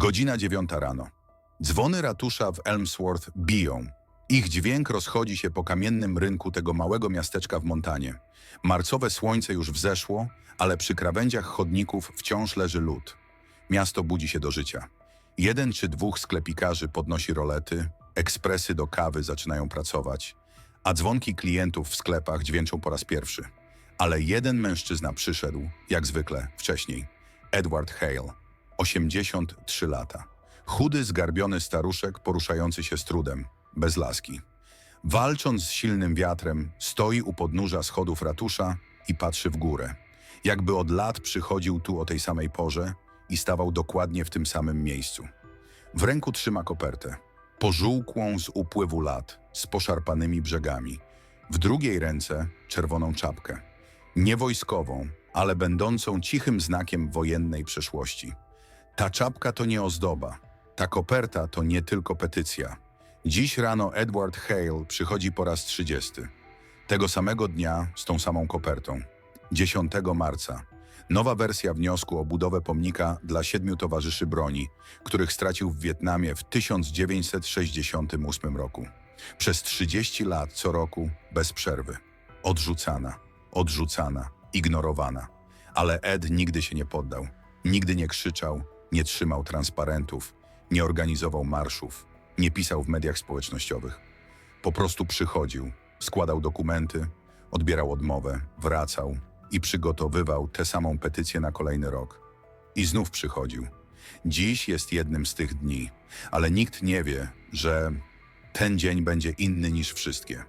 Godzina dziewiąta rano. Dzwony ratusza w Elmsworth biją. Ich dźwięk rozchodzi się po kamiennym rynku tego małego miasteczka w Montanie. Marcowe słońce już wzeszło, ale przy krawędziach chodników wciąż leży lód. Miasto budzi się do życia. Jeden czy dwóch sklepikarzy podnosi rolety, ekspresy do kawy zaczynają pracować, a dzwonki klientów w sklepach dźwięczą po raz pierwszy. Ale jeden mężczyzna przyszedł, jak zwykle, wcześniej. Edward Hale, 83 lata. Chudy, zgarbiony staruszek poruszający się z trudem, bez laski. Walcząc z silnym wiatrem, stoi u podnóża schodów ratusza i patrzy w górę. Jakby od lat przychodził tu o tej samej porze i stawał dokładnie w tym samym miejscu. W ręku trzyma kopertę, pożółkłą z upływu lat, z poszarpanymi brzegami. W drugiej ręce czerwoną czapkę. Nie wojskową, ale będącą cichym znakiem wojennej przeszłości. Ta czapka to nie ozdoba. Ta koperta to nie tylko petycja. Dziś rano Edward Hale przychodzi po raz 30. Tego samego dnia z tą samą kopertą. 10 marca. Nowa wersja wniosku o budowę pomnika dla siedmiu towarzyszy broni, których stracił w Wietnamie w 1968 roku. Przez 30 lat co roku bez przerwy. Odrzucana, odrzucana, ignorowana. Ale Ed nigdy się nie poddał. Nigdy nie krzyczał, nie trzymał transparentów, nie organizował marszów, nie pisał w mediach społecznościowych. Po prostu przychodził, składał dokumenty, odbierał odmowę, wracał i przygotowywał tę samą petycję na kolejny rok. I znów przychodził. Dziś jest jednym z tych dni, ale nikt nie wie, że ten dzień będzie inny niż wszystkie.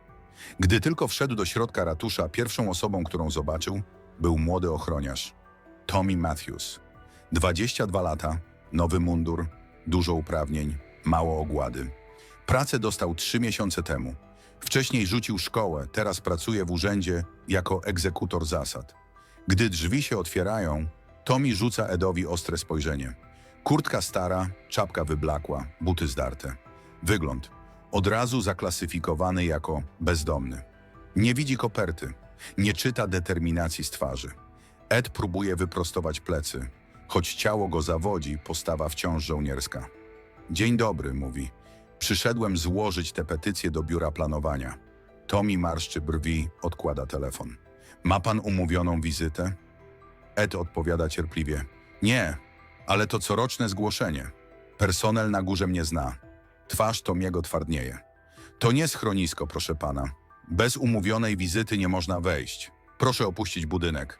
Gdy tylko wszedł do środka ratusza, pierwszą osobą, którą zobaczył, był młody ochroniarz. Tommy Matthews. 22 lata, nowy mundur, dużo uprawnień, mało ogłady. Pracę dostał trzy miesiące temu. Wcześniej rzucił szkołę, teraz pracuje w urzędzie jako egzekutor zasad. Gdy drzwi się otwierają, Tommy rzuca Edowi ostre spojrzenie. Kurtka stara, czapka wyblakła, buty zdarte. Wygląd od razu zaklasyfikowany jako bezdomny. Nie widzi koperty, nie czyta determinacji z twarzy. Ed próbuje wyprostować plecy, choć ciało go zawodzi, postawa wciąż żołnierska. Dzień dobry, mówi. Przyszedłem złożyć tę petycję do biura planowania. Tommy marszczy brwi, odkłada telefon. Ma pan umówioną wizytę? Ed odpowiada cierpliwie. Nie, ale to coroczne zgłoszenie. Personel na górze mnie zna. Twarz Tomiego twardnieje. To nie schronisko, proszę pana. Bez umówionej wizyty nie można wejść. Proszę opuścić budynek.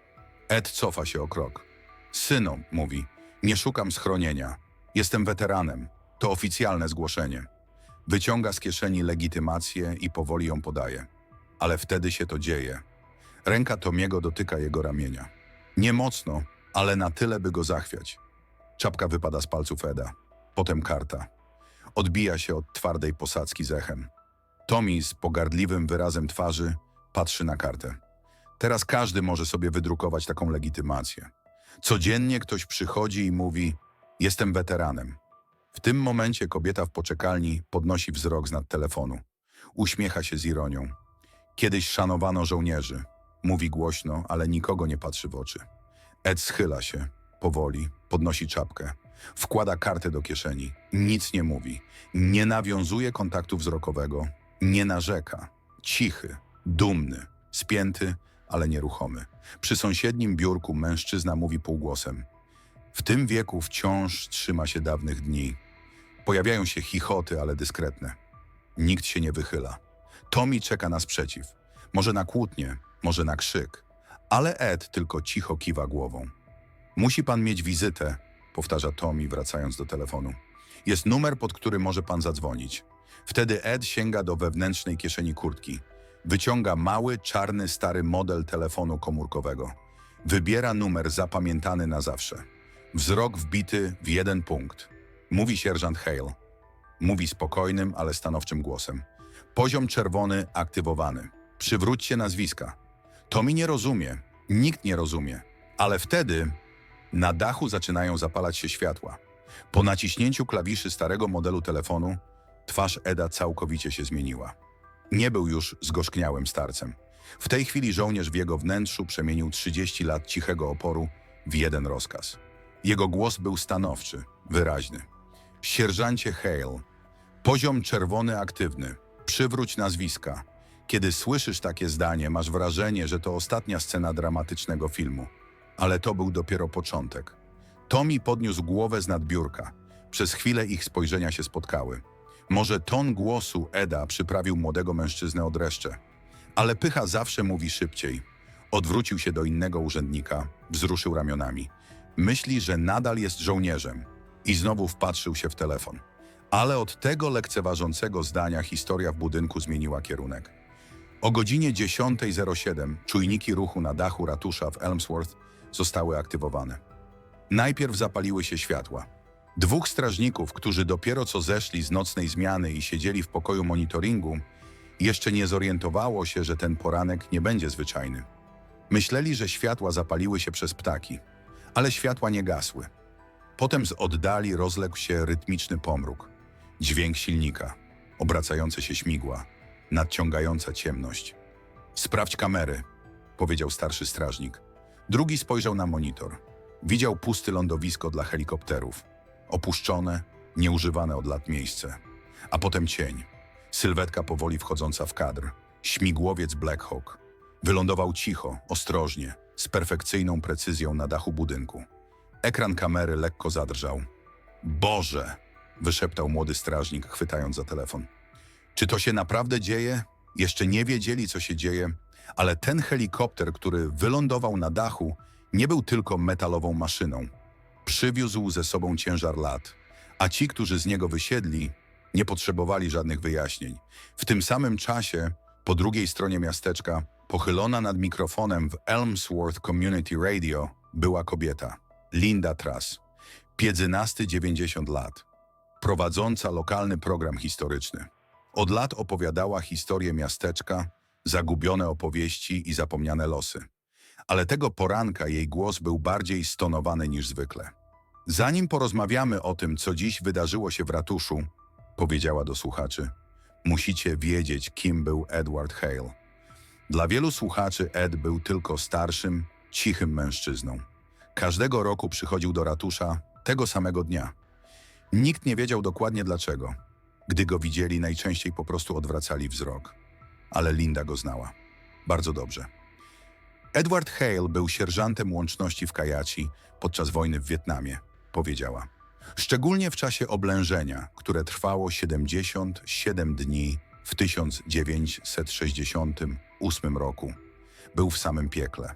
Ed cofa się o krok. Synu, mówi, nie szukam schronienia. Jestem weteranem. To oficjalne zgłoszenie. Wyciąga z kieszeni legitymację i powoli ją podaje. Ale wtedy się to dzieje. Ręka Tomiego dotyka jego ramienia. Nie mocno, ale na tyle, by go zachwiać. Czapka wypada z palców Eda. Potem karta. Odbija się od twardej posadzki z echem. Tommy z pogardliwym wyrazem twarzy patrzy na kartę. Teraz każdy może sobie wydrukować taką legitymację. Codziennie ktoś przychodzi i mówi: Jestem weteranem. W tym momencie kobieta w poczekalni podnosi wzrok z nad telefonu. Uśmiecha się z ironią. Kiedyś szanowano żołnierzy. Mówi głośno, ale nikogo nie patrzy w oczy. Ed schyla się, powoli, podnosi czapkę. Wkłada kartę do kieszeni. Nic nie mówi. Nie nawiązuje kontaktu wzrokowego. Nie narzeka. Cichy, dumny, spięty, ale nieruchomy. Przy sąsiednim biurku mężczyzna mówi półgłosem. W tym wieku wciąż trzyma się dawnych dni. Pojawiają się chichoty, ale dyskretne. Nikt się nie wychyla. Tommy czeka na sprzeciw. Może na kłótnię, może na krzyk. Ale Ed tylko cicho kiwa głową. Musi pan mieć wizytę, powtarza Tommy, wracając do telefonu. Jest numer, pod który może pan zadzwonić. Wtedy Ed sięga do wewnętrznej kieszeni kurtki. Wyciąga mały, czarny, stary model telefonu komórkowego. Wybiera numer zapamiętany na zawsze. Wzrok wbity w jeden punkt. Mówi sierżant Hale. Mówi spokojnym, ale stanowczym głosem. Poziom czerwony aktywowany. Przywróćcie nazwiska. To mi nie rozumie. Nikt nie rozumie. Ale wtedy na dachu zaczynają zapalać się światła. Po naciśnięciu klawiszy starego modelu telefonu twarz Eda całkowicie się zmieniła. Nie był już zgorzkniałym starcem. W tej chwili żołnierz w jego wnętrzu przemienił 30 lat cichego oporu w jeden rozkaz. Jego głos był stanowczy, wyraźny. Sierżancie Hale, poziom czerwony aktywny. Przywróć nazwiska. Kiedy słyszysz takie zdanie, masz wrażenie, że to ostatnia scena dramatycznego filmu. Ale to był dopiero początek. Tommy podniósł głowę z nadbiórka. Przez chwilę ich spojrzenia się spotkały. Może ton głosu Eda przyprawił młodego mężczyznę o dreszcze. Ale pycha zawsze mówi szybciej. Odwrócił się do innego urzędnika, wzruszył ramionami. Myśli, że nadal jest żołnierzem. I znowu wpatrzył się w telefon. Ale od tego lekceważącego zdania historia w budynku zmieniła kierunek. O godzinie 10.07 czujniki ruchu na dachu ratusza w Elmsworth zostały aktywowane. Najpierw zapaliły się światła. Dwóch strażników, którzy dopiero co zeszli z nocnej zmiany i siedzieli w pokoju monitoringu, jeszcze nie zorientowało się, że ten poranek nie będzie zwyczajny. Myśleli, że światła zapaliły się przez ptaki, ale światła nie gasły. Potem z oddali rozległ się rytmiczny pomruk. Dźwięk silnika, obracające się śmigła, nadciągająca ciemność. Sprawdź kamery, powiedział starszy strażnik. Drugi spojrzał na monitor. Widział puste lądowisko dla helikopterów. Opuszczone, nieużywane od lat miejsce. A potem cień. Sylwetka powoli wchodząca w kadr. Śmigłowiec Black Hawk. Wylądował cicho, ostrożnie, z perfekcyjną precyzją na dachu budynku. Ekran kamery lekko zadrżał. Boże! wyszeptał młody strażnik, chwytając za telefon. Czy to się naprawdę dzieje? Jeszcze nie wiedzieli, co się dzieje, ale ten helikopter, który wylądował na dachu, nie był tylko metalową maszyną. Przywiózł ze sobą ciężar lat, a ci, którzy z niego wysiedli, nie potrzebowali żadnych wyjaśnień. W tym samym czasie, po drugiej stronie miasteczka, pochylona nad mikrofonem w Elmsworth Community Radio, była kobieta, Linda Truss, piędzynasty 90 lat, prowadząca lokalny program historyczny. Od lat opowiadała historię miasteczka, zagubione opowieści i zapomniane losy. Ale tego poranka jej głos był bardziej stonowany niż zwykle. Zanim porozmawiamy o tym, co dziś wydarzyło się w ratuszu, powiedziała do słuchaczy, musicie wiedzieć, kim był Edward Hale. Dla wielu słuchaczy Ed był tylko starszym, cichym mężczyzną. Każdego roku przychodził do ratusza tego samego dnia. Nikt nie wiedział dokładnie dlaczego. Gdy go widzieli, najczęściej po prostu odwracali wzrok. Ale Linda go znała. Bardzo dobrze. Edward Hale był sierżantem łączności w Kajaci podczas wojny w Wietnamie, powiedziała. Szczególnie w czasie oblężenia, które trwało 77 dni w 1968 roku. Był w samym piekle.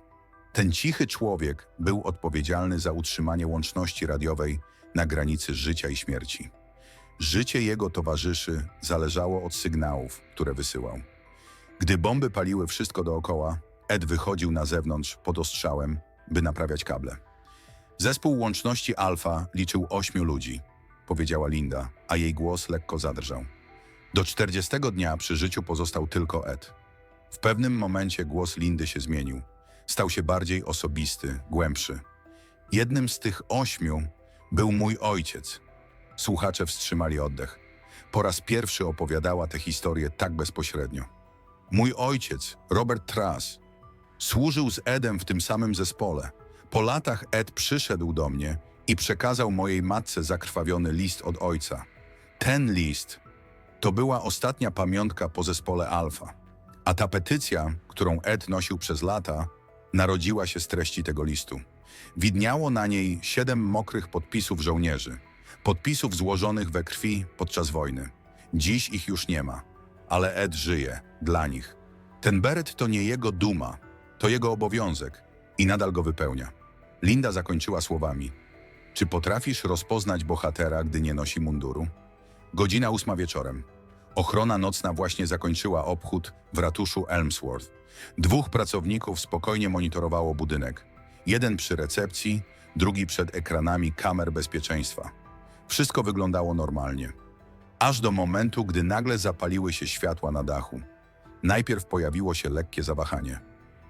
Ten cichy człowiek był odpowiedzialny za utrzymanie łączności radiowej na granicy życia i śmierci. Życie jego towarzyszy zależało od sygnałów, które wysyłał. Gdy bomby paliły wszystko dookoła, Ed wychodził na zewnątrz pod ostrzałem, by naprawiać kable. Zespół łączności Alfa liczył ośmiu ludzi, powiedziała Linda, a jej głos lekko zadrżał. Do czterdziestego dnia przy życiu pozostał tylko Ed. W pewnym momencie głos Lindy się zmienił. Stał się bardziej osobisty, głębszy. Jednym z tych ośmiu był mój ojciec. Słuchacze wstrzymali oddech. Po raz pierwszy opowiadała tę historię tak bezpośrednio. Mój ojciec, Robert Truss, służył z Edem w tym samym zespole. Po latach Ed przyszedł do mnie i przekazał mojej matce zakrwawiony list od ojca. Ten list to była ostatnia pamiątka po zespole Alfa. A ta petycja, którą Ed nosił przez lata, narodziła się z treści tego listu. Widniało na niej siedem mokrych podpisów żołnierzy. Podpisów złożonych we krwi podczas wojny. Dziś ich już nie ma, ale Ed żyje dla nich. Ten beret to nie jego duma, to jego obowiązek i nadal go wypełnia. Linda zakończyła słowami: Czy potrafisz rozpoznać bohatera, gdy nie nosi munduru? Godzina ósma wieczorem. Ochrona nocna właśnie zakończyła obchód w ratuszu Elmsworth. Dwóch pracowników spokojnie monitorowało budynek. Jeden przy recepcji, drugi przed ekranami kamer bezpieczeństwa. Wszystko wyglądało normalnie. Aż do momentu, gdy nagle zapaliły się światła na dachu. Najpierw pojawiło się lekkie zawahanie.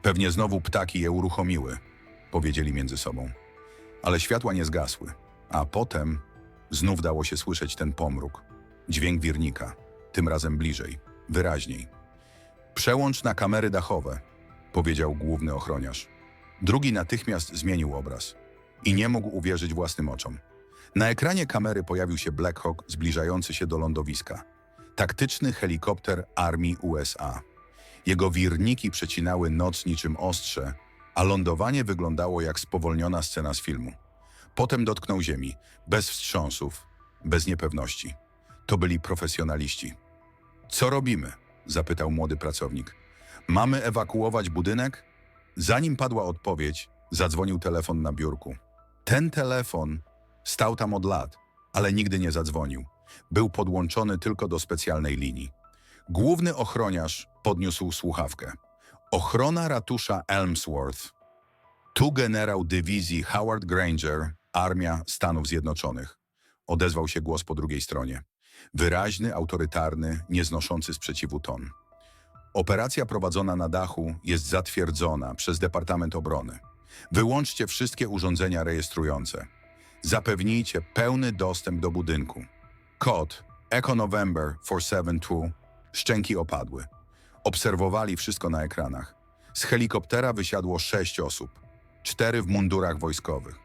Pewnie znowu ptaki je uruchomiły, powiedzieli między sobą. Ale światła nie zgasły, a potem znów dało się słyszeć ten pomruk. Dźwięk wirnika, tym razem bliżej, wyraźniej. Przełącz na kamery dachowe, powiedział główny ochroniarz. Drugi natychmiast zmienił obraz i nie mógł uwierzyć własnym oczom. Na ekranie kamery pojawił się Black Hawk zbliżający się do lądowiska. Taktyczny helikopter armii USA. Jego wirniki przecinały noc niczym ostrze, a lądowanie wyglądało jak spowolniona scena z filmu. Potem dotknął ziemi, bez wstrząsów, bez niepewności. To byli profesjonaliści. Co robimy? zapytał młody pracownik. Mamy ewakuować budynek? Zanim padła odpowiedź, zadzwonił telefon na biurku. Ten telefon stał tam od lat, ale nigdy nie zadzwonił. Był podłączony tylko do specjalnej linii. Główny ochroniarz podniósł słuchawkę. Ochrona ratusza Elmsworth. Tu generał dywizji Howard Granger, Armia Stanów Zjednoczonych. Odezwał się głos po drugiej stronie. Wyraźny, autorytarny, nieznoszący sprzeciwu ton. Operacja prowadzona na dachu jest zatwierdzona przez Departament Obrony. Wyłączcie wszystkie urządzenia rejestrujące. Zapewnijcie pełny dostęp do budynku. Kod Echo November 472 szczęki opadły. Obserwowali wszystko na ekranach. Z helikoptera wysiadło sześć osób. Cztery w mundurach wojskowych.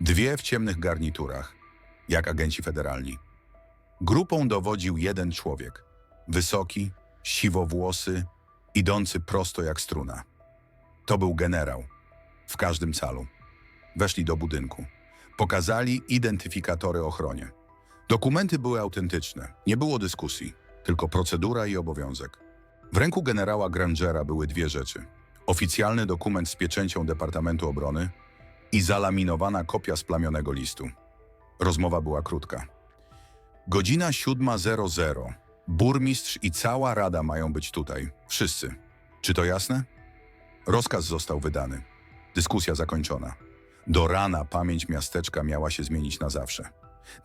Dwie w ciemnych garniturach, jak agenci federalni. Grupą dowodził jeden człowiek. Wysoki, siwowłosy, idący prosto jak struna. To był generał. W każdym calu. Weszli do budynku. Pokazali identyfikatory ochronie. Dokumenty były autentyczne. Nie było dyskusji, tylko procedura i obowiązek. W ręku generała Grangera były dwie rzeczy. Oficjalny dokument z pieczęcią Departamentu Obrony i zalaminowana kopia splamionego listu. Rozmowa była krótka. Godzina 7.00. Burmistrz i cała rada mają być tutaj. Wszyscy. Czy to jasne? Rozkaz został wydany. Dyskusja zakończona. Do rana pamięć miasteczka miała się zmienić na zawsze.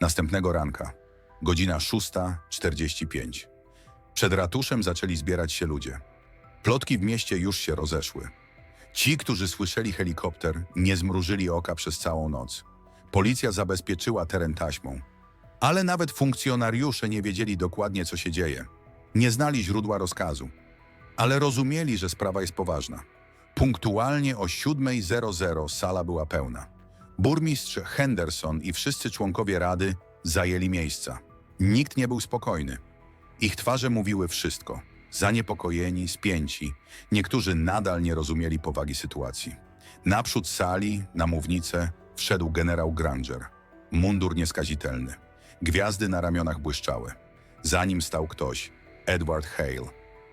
Następnego ranka. Godzina 6.45. Przed ratuszem zaczęli zbierać się ludzie. Plotki w mieście już się rozeszły. Ci, którzy słyszeli helikopter, nie zmrużyli oka przez całą noc. Policja zabezpieczyła teren taśmą. Ale nawet funkcjonariusze nie wiedzieli dokładnie, co się dzieje. Nie znali źródła rozkazu. Ale rozumieli, że sprawa jest poważna. Punktualnie o 7.00 sala była pełna. Burmistrz Henderson i wszyscy członkowie rady zajęli miejsca. Nikt nie był spokojny. Ich twarze mówiły wszystko. Zaniepokojeni, spięci. Niektórzy nadal nie rozumieli powagi sytuacji. Naprzód sali, na mównicę, wszedł generał Granger. Mundur nieskazitelny. Gwiazdy na ramionach błyszczały. Za nim stał ktoś, Edward Hale,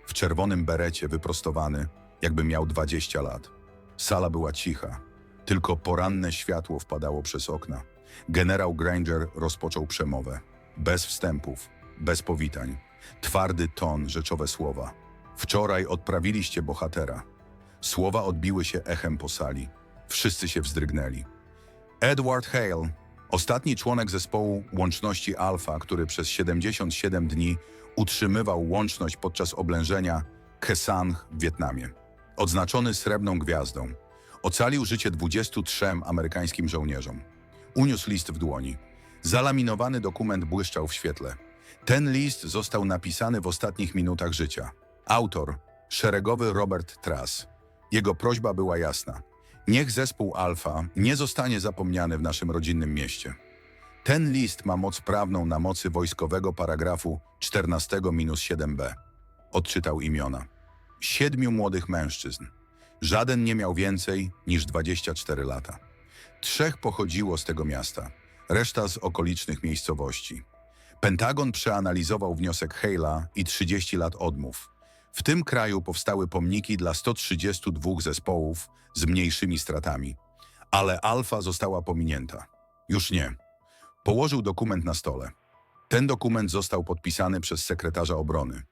w czerwonym berecie wyprostowany, jakby miał 20 lat. Sala była cicha. Tylko poranne światło wpadało przez okna. Generał Granger rozpoczął przemowę. Bez wstępów, bez powitań. Twardy ton, rzeczowe słowa. Wczoraj odprawiliście bohatera. Słowa odbiły się echem po sali. Wszyscy się wzdrygnęli. Edward Hale, ostatni członek zespołu Łączności Alfa, który przez 77 dni utrzymywał łączność podczas oblężenia Kesang w Wietnamie. Odznaczony srebrną gwiazdą. Ocalił życie 23 amerykańskim żołnierzom. Uniósł list w dłoni. Zalaminowany dokument błyszczał w świetle. Ten list został napisany w ostatnich minutach życia. Autor szeregowy Robert Truss. Jego prośba była jasna. Niech zespół Alfa nie zostanie zapomniany w naszym rodzinnym mieście. Ten list ma moc prawną na mocy wojskowego paragrafu 14-7b. Odczytał imiona. Siedmiu młodych mężczyzn. Żaden nie miał więcej niż 24 lata. Trzech pochodziło z tego miasta, reszta z okolicznych miejscowości. Pentagon przeanalizował wniosek Hale'a i 30 lat odmów. W tym kraju powstały pomniki dla 132 zespołów z mniejszymi stratami. Ale Alfa została pominięta. Już nie. Położył dokument na stole. Ten dokument został podpisany przez sekretarza obrony.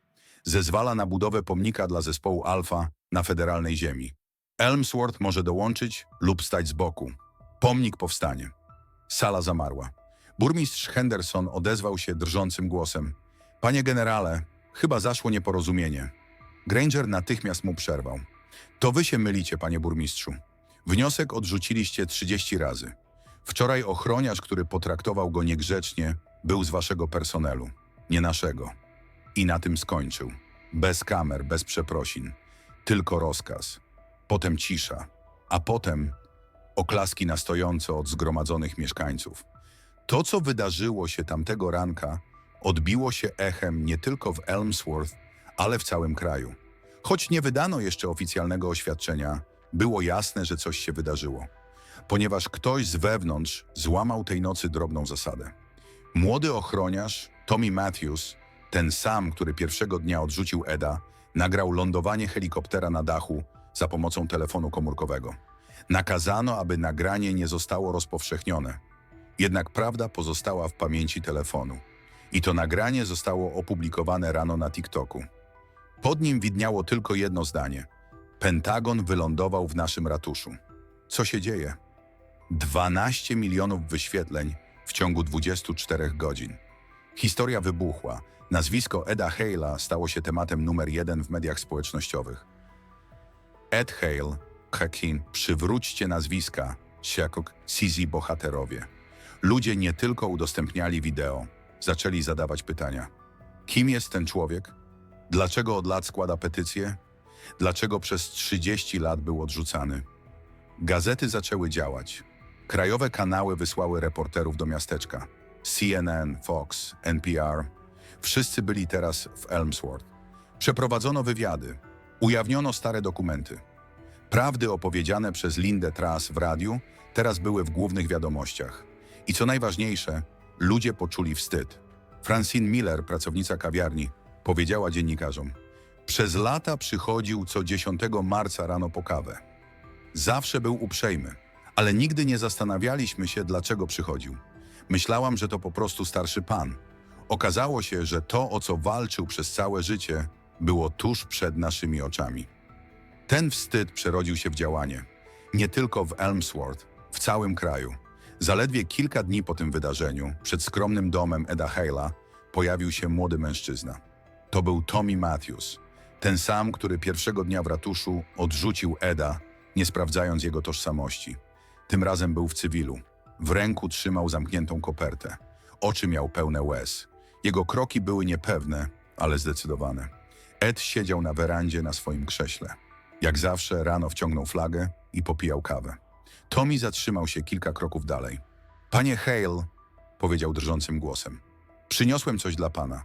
Zezwala na budowę pomnika dla zespołu Alfa na federalnej ziemi. Elmsworth może dołączyć lub stać z boku. Pomnik powstanie. Sala zamarła. Burmistrz Henderson odezwał się drżącym głosem. Panie generale, chyba zaszło nieporozumienie. Granger natychmiast mu przerwał. To wy się mylicie, panie burmistrzu. Wniosek odrzuciliście 30 razy. Wczoraj ochroniarz, który potraktował go niegrzecznie, był z waszego personelu, nie naszego. I na tym skończył. Bez kamer, bez przeprosin. Tylko rozkaz. Potem cisza. A potem oklaski na stojąco od zgromadzonych mieszkańców. To, co wydarzyło się tamtego ranka, odbiło się echem nie tylko w Elmsworth, ale w całym kraju. Choć nie wydano jeszcze oficjalnego oświadczenia, było jasne, że coś się wydarzyło, ponieważ ktoś z wewnątrz złamał tej nocy drobną zasadę. Młody ochroniarz, Tommy Matthews, ten sam, który pierwszego dnia odrzucił Eda, nagrał lądowanie helikoptera na dachu za pomocą telefonu komórkowego. Nakazano, aby nagranie nie zostało rozpowszechnione. Jednak prawda pozostała w pamięci telefonu. I to nagranie zostało opublikowane rano na TikToku. Pod nim widniało tylko jedno zdanie. Pentagon wylądował w naszym ratuszu. Co się dzieje? 12 milionów wyświetleń w ciągu 24 godzin. Historia wybuchła. Nazwisko Eda Hale'a stało się tematem numer jeden w mediach społecznościowych. Ed Hale, Hakim, przywróćcie nazwiska, Siakok, Sizi bohaterowie. Ludzie nie tylko udostępniali wideo, zaczęli zadawać pytania. Kim jest ten człowiek? Dlaczego od lat składa petycje? Dlaczego przez 30 lat był odrzucany? Gazety zaczęły działać. Krajowe kanały wysłały reporterów do miasteczka. CNN, Fox, NPR. Wszyscy byli teraz w Elmsworth. Przeprowadzono wywiady. Ujawniono stare dokumenty. Prawdy opowiedziane przez Lindę Truss w radiu teraz były w głównych wiadomościach. I co najważniejsze, ludzie poczuli wstyd. Francine Miller, pracownica kawiarni, powiedziała dziennikarzom: Przez lata przychodził co 10 marca rano po kawę. Zawsze był uprzejmy, ale nigdy nie zastanawialiśmy się, dlaczego przychodził. Myślałam, że to po prostu starszy pan. Okazało się, że to, o co walczył przez całe życie, było tuż przed naszymi oczami. Ten wstyd przerodził się w działanie. Nie tylko w Elmsworth, w całym kraju. Zaledwie kilka dni po tym wydarzeniu, przed skromnym domem Eda Hale'a, pojawił się młody mężczyzna. To był Tommy Matthews, ten sam, który pierwszego dnia w ratuszu odrzucił Eda, nie sprawdzając jego tożsamości. Tym razem był w cywilu. W ręku trzymał zamkniętą kopertę. Oczy miał pełne łez. Jego kroki były niepewne, ale zdecydowane. Ed siedział na werandzie na swoim krześle. Jak zawsze rano wciągnął flagę i popijał kawę. Tommy zatrzymał się kilka kroków dalej. Panie Hale, powiedział drżącym głosem, przyniosłem coś dla pana,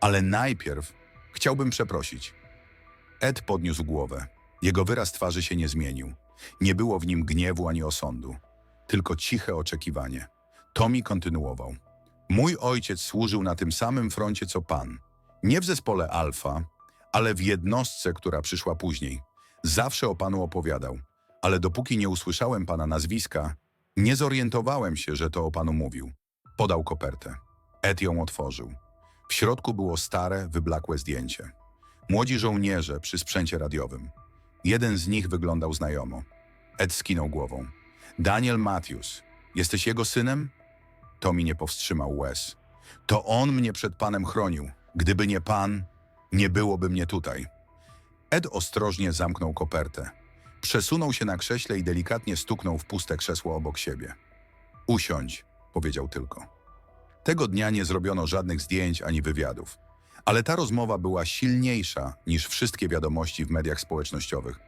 ale najpierw chciałbym przeprosić. Ed podniósł głowę. Jego wyraz twarzy się nie zmienił. Nie było w nim gniewu ani osądu, tylko ciche oczekiwanie. Tommy kontynuował. Mój ojciec służył na tym samym froncie co pan. Nie w zespole Alfa, ale w jednostce, która przyszła później. Zawsze o panu opowiadał, ale dopóki nie usłyszałem pana nazwiska, nie zorientowałem się, że to o panu mówił. Podał kopertę. Ed ją otworzył. W środku było stare, wyblakłe zdjęcie. Młodzi żołnierze przy sprzęcie radiowym. Jeden z nich wyglądał znajomo. Ed skinął głową. Daniel Matthews. Jesteś jego synem? Tommy nie powstrzymał łez. To on mnie przed panem chronił. Gdyby nie pan, nie byłoby mnie tutaj. Ed ostrożnie zamknął kopertę. Przesunął się na krześle i delikatnie stuknął w puste krzesło obok siebie. Usiądź, powiedział tylko. Tego dnia nie zrobiono żadnych zdjęć ani wywiadów. Ale ta rozmowa była silniejsza niż wszystkie wiadomości w mediach społecznościowych,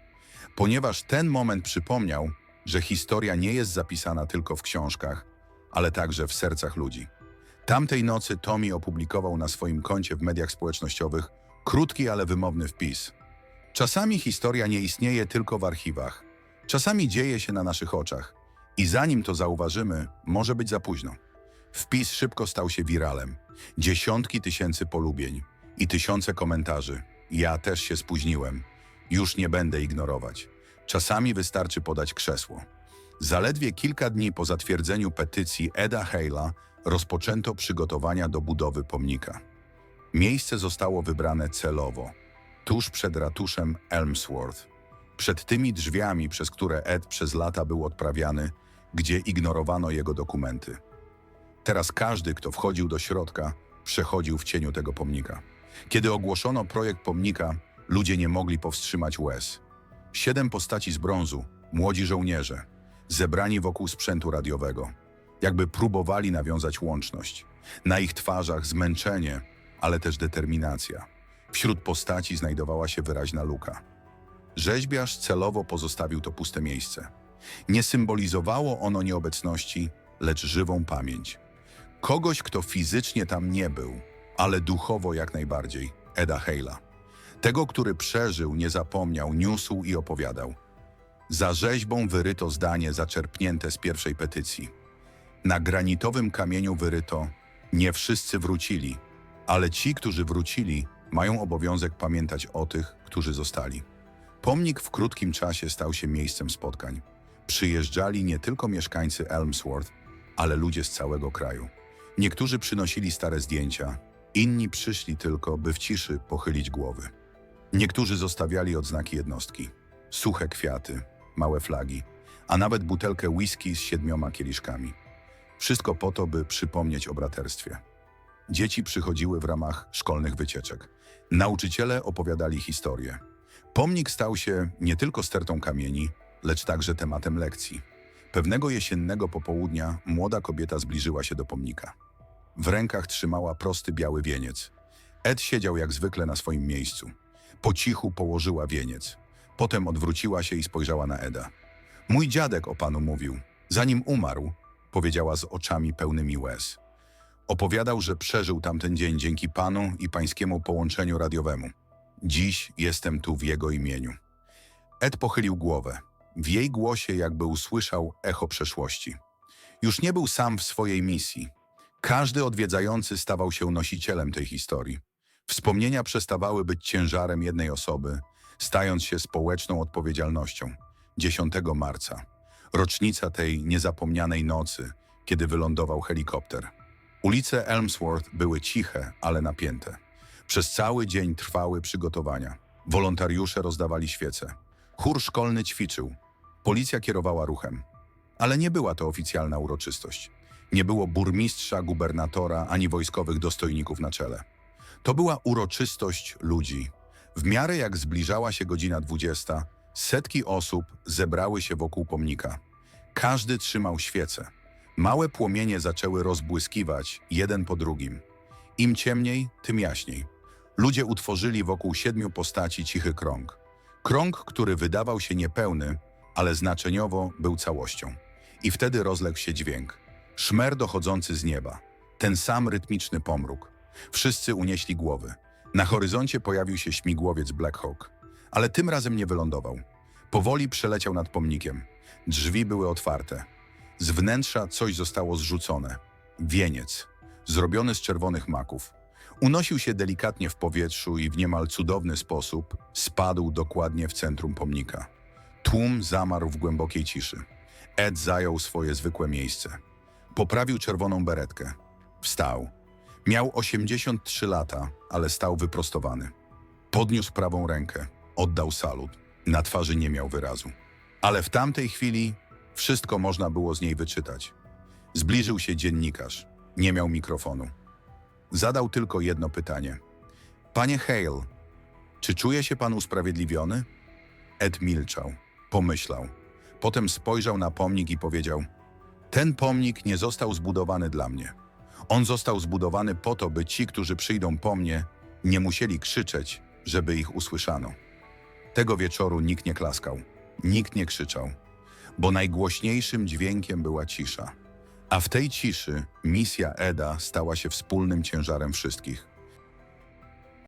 ponieważ ten moment przypomniał, że historia nie jest zapisana tylko w książkach, ale także w sercach ludzi. Tamtej nocy Tommy opublikował na swoim koncie w mediach społecznościowych krótki, ale wymowny wpis. Czasami historia nie istnieje tylko w archiwach. Czasami dzieje się na naszych oczach. I zanim to zauważymy, może być za późno. Wpis szybko stał się wiralem. Dziesiątki tysięcy polubień i tysiące komentarzy. Ja też się spóźniłem. Już nie będę ignorować. Czasami wystarczy podać krzesło. Zaledwie kilka dni po zatwierdzeniu petycji Eda Hale'a rozpoczęto przygotowania do budowy pomnika. Miejsce zostało wybrane celowo, tuż przed ratuszem Elmsworth. Przed tymi drzwiami, przez które Ed przez lata był odprawiany, gdzie ignorowano jego dokumenty. Teraz każdy, kto wchodził do środka, przechodził w cieniu tego pomnika. Kiedy ogłoszono projekt pomnika, ludzie nie mogli powstrzymać łez. Siedem postaci z brązu, młodzi żołnierze, zebrani wokół sprzętu radiowego, jakby próbowali nawiązać łączność. Na ich twarzach zmęczenie, ale też determinacja. Wśród postaci znajdowała się wyraźna luka. Rzeźbiarz celowo pozostawił to puste miejsce. Nie symbolizowało ono nieobecności, lecz żywą pamięć. Kogoś, kto fizycznie tam nie był, ale duchowo jak najbardziej. Eda Hale'a. Tego, który przeżył, nie zapomniał, niósł i opowiadał. Za rzeźbą wyryto zdanie zaczerpnięte z pierwszej petycji. Na granitowym kamieniu wyryto nie wszyscy wrócili, ale ci, którzy wrócili, mają obowiązek pamiętać o tych, którzy zostali. Pomnik w krótkim czasie stał się miejscem spotkań. Przyjeżdżali nie tylko mieszkańcy Elmsworth, ale ludzie z całego kraju. Niektórzy przynosili stare zdjęcia, inni przyszli tylko, by w ciszy pochylić głowy. Niektórzy zostawiali odznaki jednostki, suche kwiaty, małe flagi, a nawet butelkę whisky z siedmioma kieliszkami. Wszystko po to, by przypomnieć o braterstwie. Dzieci przychodziły w ramach szkolnych wycieczek. Nauczyciele opowiadali historie. Pomnik stał się nie tylko stertą kamieni, lecz także tematem lekcji. Pewnego jesiennego popołudnia młoda kobieta zbliżyła się do pomnika. W rękach trzymała prosty biały wieniec. Ed siedział jak zwykle na swoim miejscu. Po cichu położyła wieniec. Potem odwróciła się i spojrzała na Eda. Mój dziadek o panu mówił. Zanim umarł, powiedziała z oczami pełnymi łez. Opowiadał, że przeżył tamten dzień dzięki panu i pańskiemu połączeniu radiowemu. Dziś jestem tu w jego imieniu. Ed pochylił głowę. W jej głosie jakby usłyszał echo przeszłości. Już nie był sam w swojej misji. Każdy odwiedzający stawał się nosicielem tej historii. Wspomnienia przestawały być ciężarem jednej osoby, stając się społeczną odpowiedzialnością. 10 marca, rocznica tej niezapomnianej nocy, kiedy wylądował helikopter. Ulice Elmsworth były ciche, ale napięte. Przez cały dzień trwały przygotowania. Wolontariusze rozdawali świece. Chór szkolny ćwiczył. Policja kierowała ruchem. Ale nie była to oficjalna uroczystość. Nie było burmistrza, gubernatora ani wojskowych dostojników na czele. To była uroczystość ludzi. W miarę jak zbliżała się godzina 20, setki osób zebrały się wokół pomnika. Każdy trzymał świecę. Małe płomienie zaczęły rozbłyskiwać jeden po drugim. Im ciemniej, tym jaśniej. Ludzie utworzyli wokół siedmiu postaci cichy krąg. Krąg, który wydawał się niepełny, ale znaczeniowo był całością. I wtedy rozległ się dźwięk. Szmer dochodzący z nieba. Ten sam rytmiczny pomruk. Wszyscy unieśli głowy. Na horyzoncie pojawił się śmigłowiec Black Hawk. Ale tym razem nie wylądował. Powoli przeleciał nad pomnikiem. Drzwi były otwarte. Z wnętrza coś zostało zrzucone. Wieniec, zrobiony z czerwonych maków. Unosił się delikatnie w powietrzu i w niemal cudowny sposób spadł dokładnie w centrum pomnika. Tłum zamarł w głębokiej ciszy. Ed zajął swoje zwykłe miejsce. Poprawił czerwoną beretkę. Wstał. Miał 83 lata, ale stał wyprostowany. Podniósł prawą rękę. Oddał salut. Na twarzy nie miał wyrazu. Ale w tamtej chwili wszystko można było z niej wyczytać. Zbliżył się dziennikarz. Nie miał mikrofonu. Zadał tylko jedno pytanie. Panie Hale, czy czuje się pan usprawiedliwiony? Ed milczał. Pomyślał. Potem spojrzał na pomnik i powiedział: Ten pomnik nie został zbudowany dla mnie. On został zbudowany po to, by ci, którzy przyjdą po mnie, nie musieli krzyczeć, żeby ich usłyszano. Tego wieczoru nikt nie klaskał, nikt nie krzyczał, bo najgłośniejszym dźwiękiem była cisza. A w tej ciszy misja Eda stała się wspólnym ciężarem wszystkich.